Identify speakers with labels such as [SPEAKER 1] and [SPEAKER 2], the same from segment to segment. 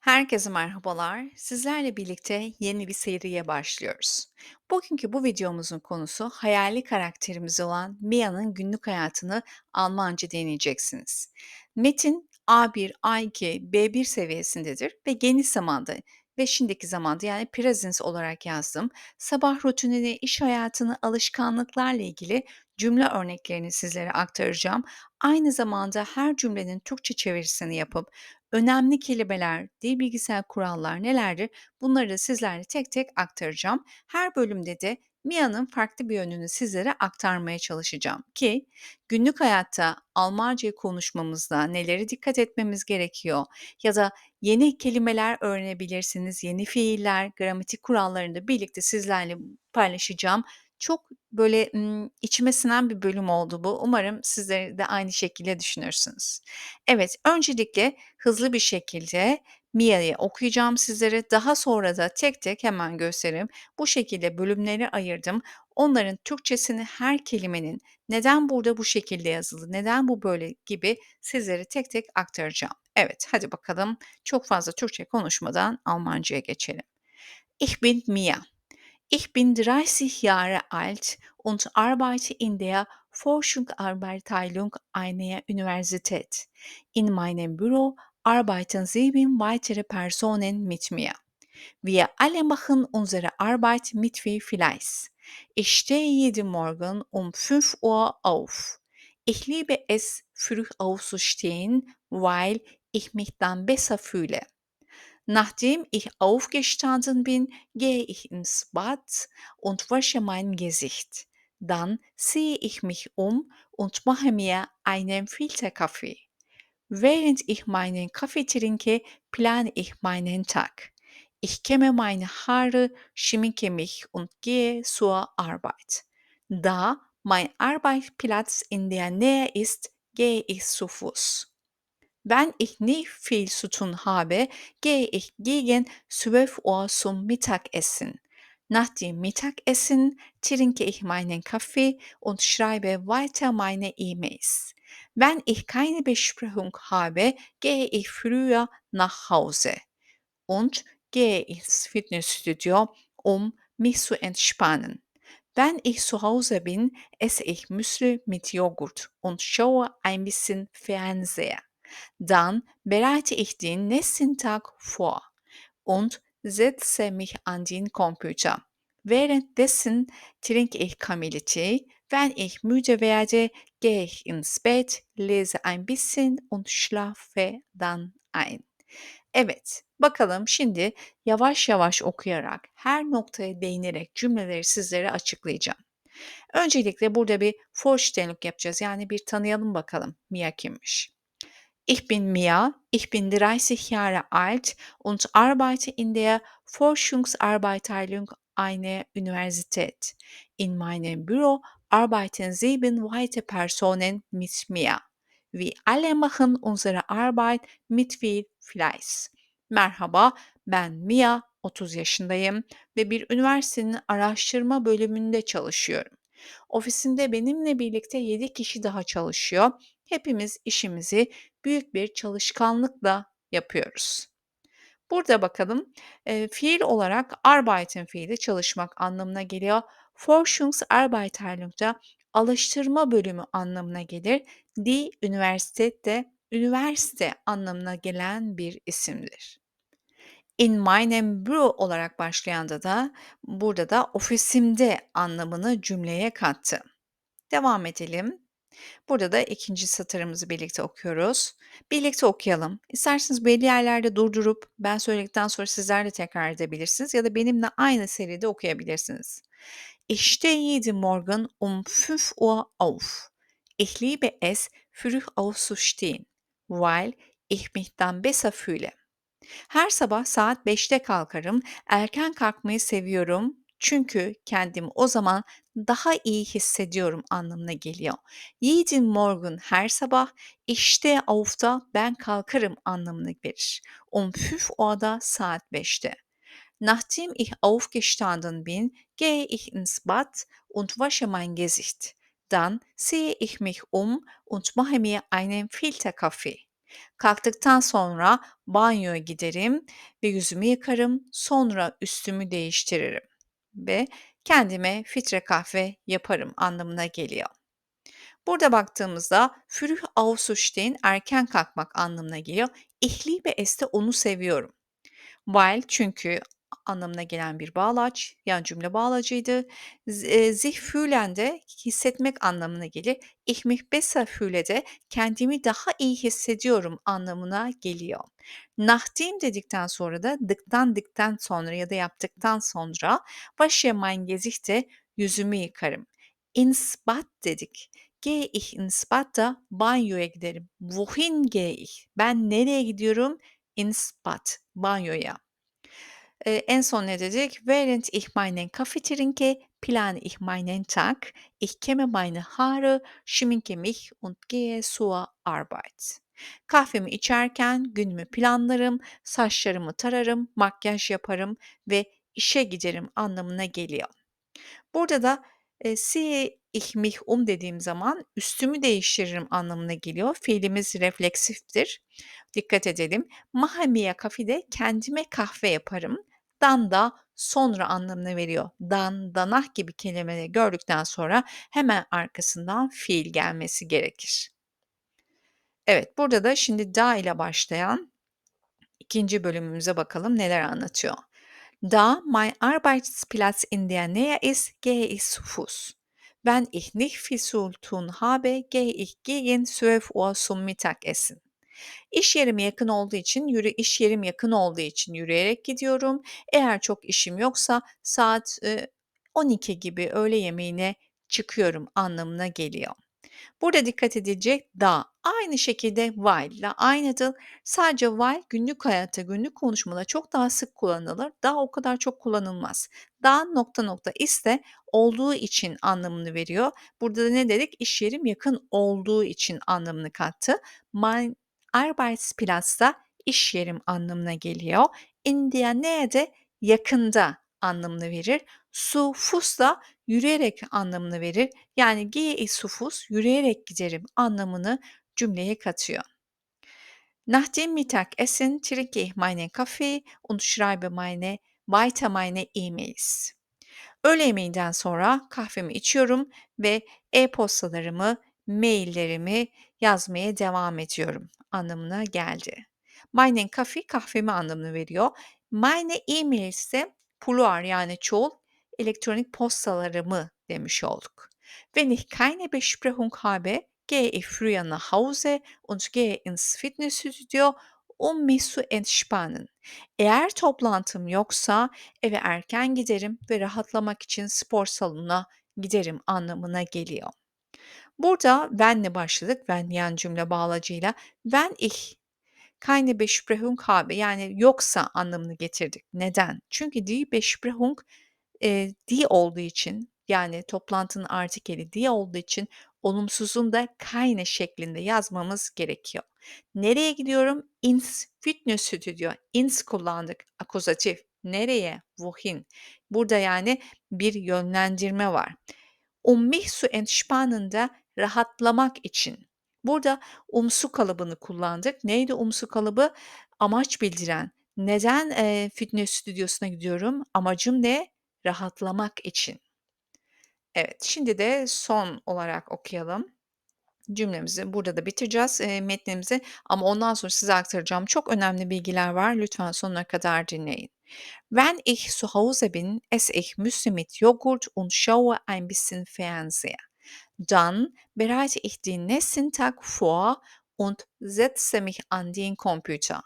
[SPEAKER 1] Herkese merhabalar. Sizlerle birlikte yeni bir seriye başlıyoruz. Bugünkü bu videomuzun konusu hayali karakterimiz olan Mia'nın günlük hayatını Almanca deneyeceksiniz. Metin A1, A2, B1 seviyesindedir ve geniş zamanda ve şimdiki zamanda yani present olarak yazdım. Sabah rutinini, iş hayatını, alışkanlıklarla ilgili cümle örneklerini sizlere aktaracağım. Aynı zamanda her cümlenin Türkçe çevirisini yapıp Önemli kelimeler, dil bilgisayar kurallar nelerdir? Bunları da sizlerle tek tek aktaracağım. Her bölümde de Mia'nın farklı bir yönünü sizlere aktarmaya çalışacağım ki günlük hayatta Almanca konuşmamızda nelere dikkat etmemiz gerekiyor ya da yeni kelimeler öğrenebilirsiniz, yeni fiiller, gramatik kurallarını da birlikte sizlerle paylaşacağım. Çok böyle içime sinen bir bölüm oldu bu. Umarım sizler de aynı şekilde düşünürsünüz. Evet, öncelikle hızlı bir şekilde Mia'yı okuyacağım sizlere. Daha sonra da tek tek hemen göstereyim. Bu şekilde bölümleri ayırdım. Onların Türkçesini her kelimenin neden burada bu şekilde yazılı, neden bu böyle gibi sizlere tek tek aktaracağım. Evet, hadi bakalım çok fazla Türkçe konuşmadan Almanca'ya geçelim. Ich bin Mia. Ich bin 30 Jahre alt und arbeite in der Forschungsabteilung einer Universität. In meinem Büro arbeiten sieben weitere Personen mit mir. Wir alle machen unsere Arbeit mit viel Fleiß. Ich stehe jeden Morgen um 5 Uhr auf. Ich liebe es, früh aufzustehen, weil ich mich dann besser fühle. Nachdem ich aufgestanden bin, gehe ich ins Bad und wasche mein Gesicht. Dann ziehe ich mich um und mache mir einen Filterkaffee. Während ich meinen Kaffee trinke, plane ich meinen Tag. Ich kämme meine Haare, schminke mich und gehe zur Arbeit. Da mein Arbeitsplatz in der Nähe ist, gehe ich zu Fuß. Wenn ich nicht viel zu tun habe, gehe ich gegen 12 Uhr zum Mittagessen. Nach dem Mittagessen trinke ich meinen Kaffee und schreibe weiter meine E-Mails. Wenn ich keine Besprechung habe, gehe ich früher nach Hause und gehe ins Fitnessstudio, um mich zu entspannen. Wenn ich zu Hause bin, esse ich Müsli mit Joghurt und schaue ein bisschen Fernseher. Dann bereite ich den nächsten Tag vor und setze mich an den Computer. Währenddessen trinke ich Kamillentee. Wenn ich müde werde, gehe ich ins Bett, lese ein bisschen und schlafe dann ein. Evet, bakalım şimdi yavaş yavaş okuyarak, her noktaya değinerek cümleleri sizlere açıklayacağım. Öncelikle burada bir Vorstellung yapacağız. Yani bir tanıyalım bakalım Mia kimmiş. Ich bin Mia, ich bin 30 Jahre alt und arbeite in der Forschungsabteilung einer Universität. In meinem Büro arbeiten sieben weitere Personen mit mir. Wir alle machen unsere Arbeit mit viel Fleiß. Merhaba, ben Mia, 30 yaşındayım ve bir üniversitenin araştırma bölümünde çalışıyorum. Ofisimde benimle birlikte 7 kişi daha çalışıyor. Hepimiz işimizi büyük bir çalışkanlıkla yapıyoruz. Burada bakalım e, fiil olarak arbeiten fiili çalışmak anlamına geliyor. Forschungsarbeiterlukta alıştırma bölümü anlamına gelir. Die Universität de üniversite anlamına gelen bir isimdir. In meinem Büro olarak başlayan da da burada da ofisimde anlamını cümleye kattı. Devam edelim. Burada da ikinci satırımızı birlikte okuyoruz. Birlikte okuyalım. İsterseniz belli yerlerde durdurup ben söyledikten sonra sizler de tekrar edebilirsiniz ya da benimle aynı seride okuyabilirsiniz. Ich stehe jeden Morgen um 5 Uhr auf. Ich liebe es, früh aufzustehen, weil ich mich dann besser fühle. Her sabah saat 5'te kalkarım. Erken kalkmayı seviyorum çünkü kendimi o zaman daha iyi hissediyorum anlamına geliyor. Jeden Morgen her sabah, işte auf'ta ben kalkarım anlamına gelir. Um 5 Uhr'da saat 5'te. Nachdem ich aufgestanden bin, gehe ich ins Bad und wasche mein Gesicht. Dann ziehe ich mich um und mache mir einen Filterkaffee. Kalktıktan sonra banyoya giderim ve yüzümü yıkarım, sonra üstümü değiştiririm ve kendime filtre kahve yaparım anlamına geliyor. Burada baktığımızda früh aufzustehen erken kalkmak anlamına geliyor. Ich liebe es de onu seviyorum. Weil çünkü anlamına gelen bir bağlaç, yan cümle bağlacıydı. Z eee, sich fühlen de hissetmek anlamına gelir. Ich mich fühle de kendimi daha iyi hissediyorum anlamına geliyor. Nachdem dedikten sonra da dıktan dıktan sonra ya da yaptıktan sonra wasche mein de yüzümü yıkarım. Ins dedik. Gehe ich ins da banyoya giderim. Wohin gehe ich? Ben nereye gidiyorum? Ins banyoya. Eee, en son ne dedik? Während ich meinen Kaffee trinke, plane ich meinen Tag. Ich kämme meine Haare, schminke mich und gehe zur Arbeit. Kahvemi içerken günümü planlarım, saçlarımı tararım, makyaj yaparım ve işe giderim anlamına geliyor. Burada da, "Ziehe ich mich um" dediğim zaman üstümü değiştiririm anlamına geliyor. Fiilimiz refleksiftir. Dikkat edelim. "Mache mir Kaffee" de kendime kahve yaparım. Dan da sonra anlamına veriyor. Dan, danach gibi kelimeleri gördükten sonra hemen arkasından fiil gelmesi gerekir. Evet, burada da şimdi da ile başlayan ikinci bölümümüze bakalım neler anlatıyor. Da mein Arbeitsplatz in der Nähe ist, gehe ich zu Fuß. Wenn ich nicht viel zu tun habe, gehe ich gegen 12 Uhr zum Mittagessen. İş yerim yakın olduğu için yürü iş yerim yakın olduğu için yürüyerek gidiyorum. Eğer çok işim yoksa saat, eee, 12 gibi öğle yemeğine çıkıyorum anlamına geliyor. Burada dikkat edilecek da aynı şekilde while ile aynıdır. Sadece while günlük hayatta, günlük konuşmada çok daha sık kullanılır. Da o kadar çok kullanılmaz. Da nokta nokta is de olduğu için anlamını veriyor. Burada da ne dedik? İş yerim yakın olduğu için anlamını kattı. Mein Arbeitsplatz da iş yerim anlamına geliyor. In der Nähe de yakında anlamını verir. Zu Fuß da yürüyerek anlamını verir. Yani gehe ich zu Fuß, yürüyerek giderim anlamını cümleye katıyor. Nach dem Mittagessen trinke ich meinen Kaffee und schreibe meine weiter meine E-Mails. Öğle yemeğinden sonra kahvemi içiyorum ve e-postalarımı, maillerimi yazmaya devam ediyorum anlamına geldi. Meinen Kaffee kahvemi anlamını veriyor. Meine E-Mails ise plural yani çoğul elektronik postalarımı demiş olduk. Wenn ich keine Besprechung habe, gehe ich früher nach Hause und gehe ins Fitnessstudio, um mich zu entspannen. Eğer toplantım yoksa eve erken giderim ve rahatlamak için spor salonuna giderim anlamına geliyor. Burada wenn'le başladık. Wenn yan cümle bağlacıyla. Wenn ich keine Besprechung habe yani yoksa anlamını getirdik. Neden? Çünkü die Besprechung eee, die olduğu için yani toplantının artikeli die olduğu için olumsuzun da keine şeklinde yazmamız gerekiyor. Nereye gidiyorum? Ins Fitnessstudio. Ins kullandık. Akuzatif. Nereye? Wohin? Burada yani bir yönlendirme var. Um mich zu entspannen da rahatlamak için. Burada umsu kalıbını kullandık. Neydi umsu kalıbı? Amaç bildiren. Neden, eee, fitness stüdyosuna gidiyorum? Amacım ne? Rahatlamak için. Evet, şimdi de son olarak okuyalım. Cümlemizi burada da bitireceğiz, eee, metnimizi ama ondan sonra size aktaracağım çok önemli bilgiler var. Lütfen sonuna kadar dinleyin. Wenn ich zu Hause bin, esse ich Müsli mit Joghurt und schaue ein bisschen Fernseher. Dann bereite ich den nächsten Tag vor und setze mich an den Computer.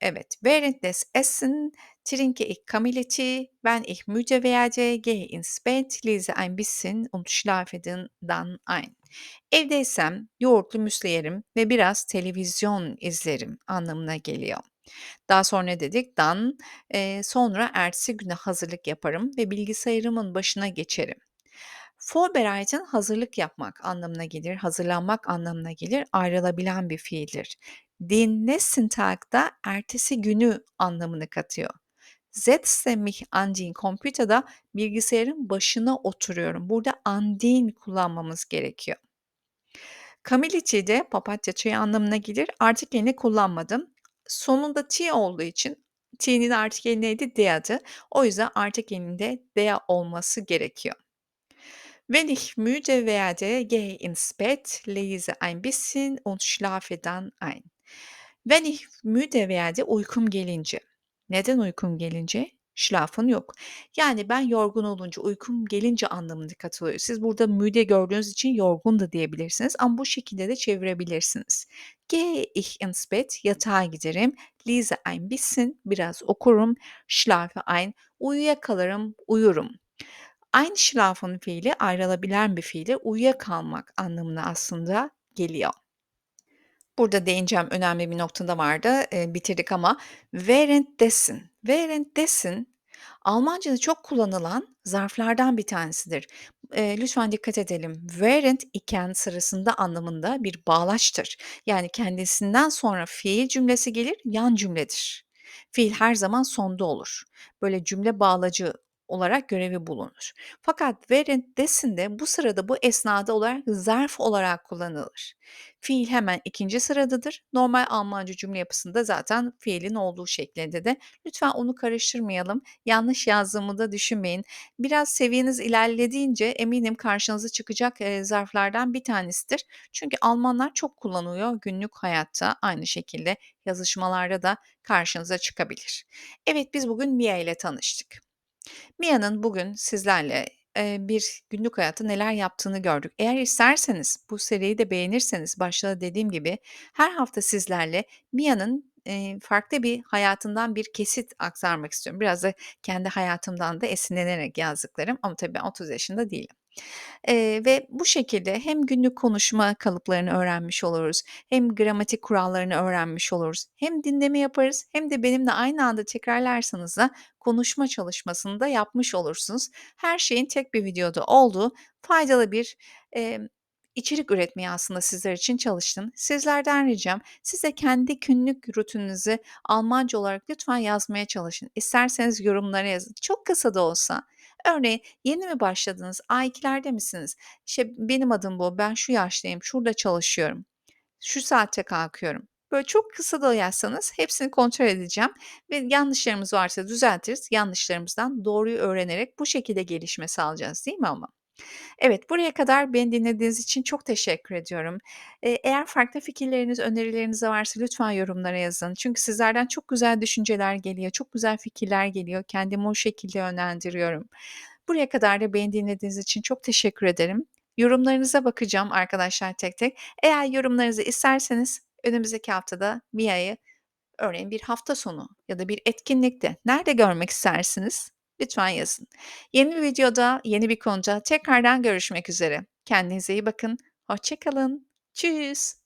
[SPEAKER 1] Evet, während des Essen trinke ich Kamillentee, wenn ich müde werde, gehe ins Bett, lese ein bisschen und schlafe dann ein. Evdeysem yoğurtlu müsli yerim ve biraz televizyon izlerim anlamına geliyor. Daha sonra dedik? Dan, eee, sonra ertesi güne hazırlık yaparım ve bilgisayarımın başına geçerim. Vorbereiten hazırlık yapmak anlamına gelir, hazırlanmak anlamına gelir, ayrılabilen bir fiildir. Den nächsten da ertesi günü anlamını katıyor. Setze mich an den Computer bilgisayarın başına oturuyorum. Burada an den kullanmamız gerekiyor. Kamille Tea de papatya çayı anlamına gelir. Artikelini kullanmadım. Sonunda tea olduğu için tea'nin artikeli neydi? Dea'dı. O yüzden artikelinde Dea olması gerekiyor. Wenn ich müde werde, gehe ins Bett, lese ein bisschen und schlafe dann ein. Wenn ich müde werde, uykum gelince. Neden uykum gelince? Schlafen yok. Yani ben yorgun olunca, uykum gelince anlamında katılıyor. Siz burada müde gördüğünüz için yorgun da diyebilirsiniz ama bu şekilde de çevirebilirsiniz. Gehe ich ins Bett, yatağa giderim. Lese ein bisschen, biraz okurum. Schlafe ein, uyuyakalırım, uyurum. Einschlafen fiili ayrılabilen bir fiildir. Uyuyakalmak anlamına aslında geliyor. Burada değineceğim önemli bir nokta da vardı. Eee, bitirdik ama währenddessen. Währenddessen Almancada çok kullanılan zarflardan bir tanesidir. Eee, lütfen dikkat edelim. Während iken sırasında anlamında bir bağlaçtır. Yani kendisinden sonra fiil cümlesi gelir, yan cümledir. Fiil her zaman sonda olur. Böyle cümle bağlacı olarak görevi bulunur. Fakat währenddessen de bu sırada, bu esnada olarak zarf olarak kullanılır. Fiil hemen ikinci sıradadır. Normal Almanca cümle yapısında zaten fiilin olduğu şeklinde de. Lütfen onu karıştırmayalım. Yanlış yazdığımı da düşünmeyin. Biraz seviyeniz ilerlediğince eminim karşınıza çıkacak eee, zarflardan bir tanesidir. Çünkü Almanlar çok kullanıyor günlük hayatta. Aynı şekilde yazışmalarda da karşınıza çıkabilir. Evet biz bugün Mia ile tanıştık. Mia'nın bugün sizlerle, bir günlük hayatta neler yaptığını gördük. Eğer isterseniz, bu seriyi de beğenirseniz başta dediğim gibi her hafta sizlerle Mia'nın, farklı bir hayatından bir kesit aktarmak istiyorum. Biraz da kendi hayatımdan da esinlenerek yazdıklarım ama tabii ben 30 yaşında değilim. Eee, ve bu şekilde hem günlük konuşma kalıplarını öğrenmiş oluruz, hem gramatik kurallarını öğrenmiş oluruz, hem dinleme yaparız hem de benimle aynı anda tekrarlarsanız da konuşma çalışmasını da yapmış olursunuz. Her şeyin tek bir videoda olduğu faydalı bir, emm, içerik üretmeye aslında sizler için çalıştım. Sizlerden ricam, siz de kendi günlük rutininizi Almanca olarak lütfen yazmaya çalışın. İsterseniz yorumlara yazın. Çok kısa da olsa. Örneğin yeni mi başladınız? A2'lerde misiniz? İşte benim adım bu, ben şu yaştayım, şurada çalışıyorum, şu saatte kalkıyorum. Böyle çok kısa da yazsanız hepsini kontrol edeceğim ve yanlışlarımız varsa düzeltiriz. Yanlışlarımızdan doğruyu öğrenerek bu şekilde gelişme sağlayacağız, değil mi ama? Evet, buraya kadar beni dinlediğiniz için çok teşekkür ediyorum. Eğer farklı fikirleriniz, önerileriniz varsa lütfen yorumlara yazın. Çünkü sizlerden çok güzel düşünceler geliyor, çok güzel fikirler geliyor. Kendimi o şekilde yönlendiriyorum. Buraya kadar da beni dinlediğiniz için çok teşekkür ederim. Yorumlarınıza bakacağım arkadaşlar tek tek. Eğer yorumlarınızı isterseniz önümüzdeki haftada Mia'yı örneğin bir hafta sonu ya da bir etkinlikte nerede görmek istersiniz? Lütfen yazın. Yeni bir videoda, yeni bir konuda tekrardan görüşmek üzere. Kendinize iyi bakın. Hoşça kalın. Tschüss.